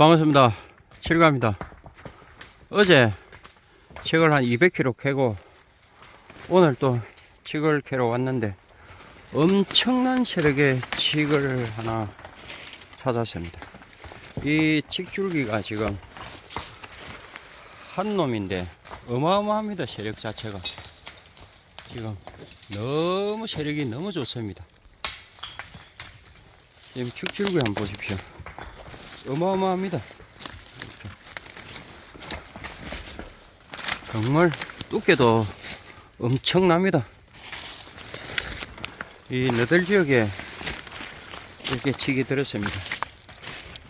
반갑습니다. 칠갑니다. 어제 칡을 한 200kg 캐고 오늘 또 칡을 캐러 왔는데 엄청난 세력의 칡을 하나 찾았습니다. 이 칡줄기가 지금 한 놈인데 어마어마합니다. 세력 자체가 지금 너무 세력이 너무 좋습니다. 지금 칡줄기 한번 보십시오. 어마어마합니다. 정말 두께도 엄청납니다. 이 너들 지역에 이렇게 치기 들었습니다.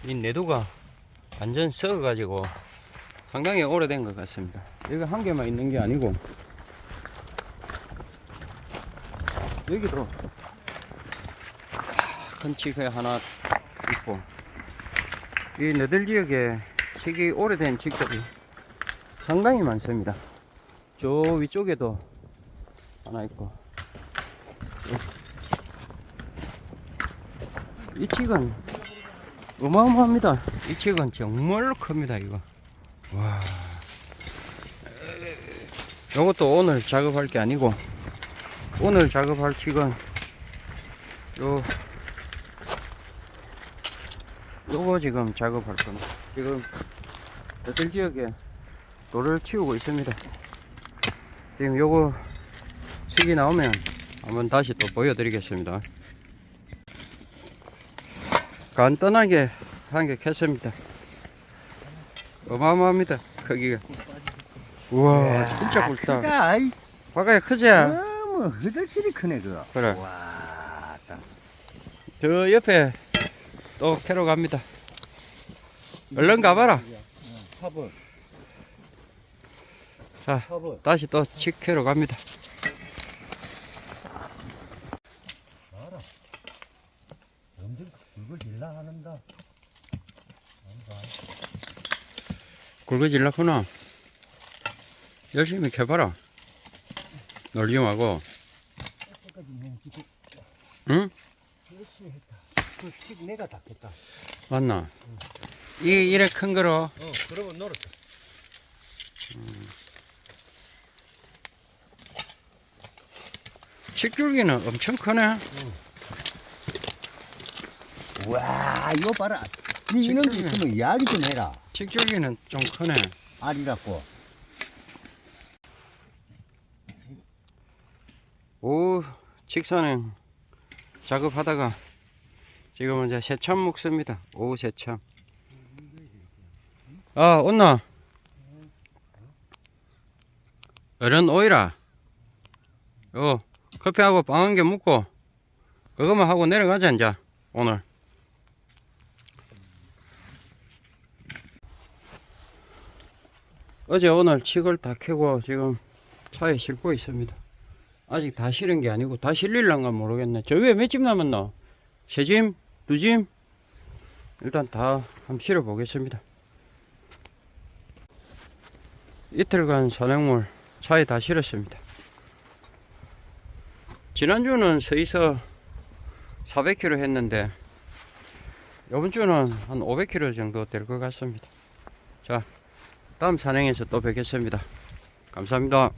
이 내두가 완전 썩어가지고 상당히 오래된 것 같습니다. 여기 한 개만 있는 게 아니고 여기도 큰 치가 하나 있고 이 너들 지역에 식이 오래된 칡들이 상당히 많습니다. 저 위쪽에도 하나 있고 이 칡은 어마어마합니다. 이 칡은 정말로 큽니다. 이거 와 요것도 오늘 작업할 게 아니고 오늘 작업할 칡은 요 요거 지금 작업할 겁니다. 지금 저들 지역에 돌을 치우고 있습니다. 지금 요거 색이 나오면 한번 다시 또 보여드리겠습니다. 간단하게 한 개 캤습니다. 어마어마합니다. 크기가. 우와, 진짜 굵다. 크다. 아이, 바가야 크지? 너무 흐들실이 크네 그거. 그래. 와, 딱. 저 옆에 또 캐러 갑니다. 얼른 가봐라. 화분. 자, 화분. 다시 또 칡캐러 갑니다. 알아. 엄청 굵을 질라 하는다. 굵어질라구나. 열심히 캐봐라. 말고, 끝까지 응? 했다. 그식 내가 다 했다. 맞나? 이, 이래 큰 거로, 어, 그러고 놀았다. 식줄기는 엄청 크네. 와, 이거 봐라. 니 이런 게 있으면 이야기 좀 해라. 식줄기는 좀 크네. 알이라고. 오후 직선행 작업하다가 지금은 이제 새참 먹습니다. 오후 새참. 아, 온나? 어른 오이라. 어, 커피하고 빵 한 개 먹고 그것만 하고 내려가자, 이제 오늘. 어제 오늘 칡을 다 캐고 지금 차에 싣고 있습니다. 아직 다 실은 게 아니고 다 실릴란가 모르겠네. 저 위에 몇짐 남았나? 세 짐? 두 짐? 일단 다 한번 실어 보겠습니다. 이틀간 산행물 차에 다 실었습니다. 지난주는 서이서 400km 했는데 이번 주는 한 500km 정도 될 것 같습니다. 자, 다음 산행에서 또 뵙겠습니다. 감사합니다.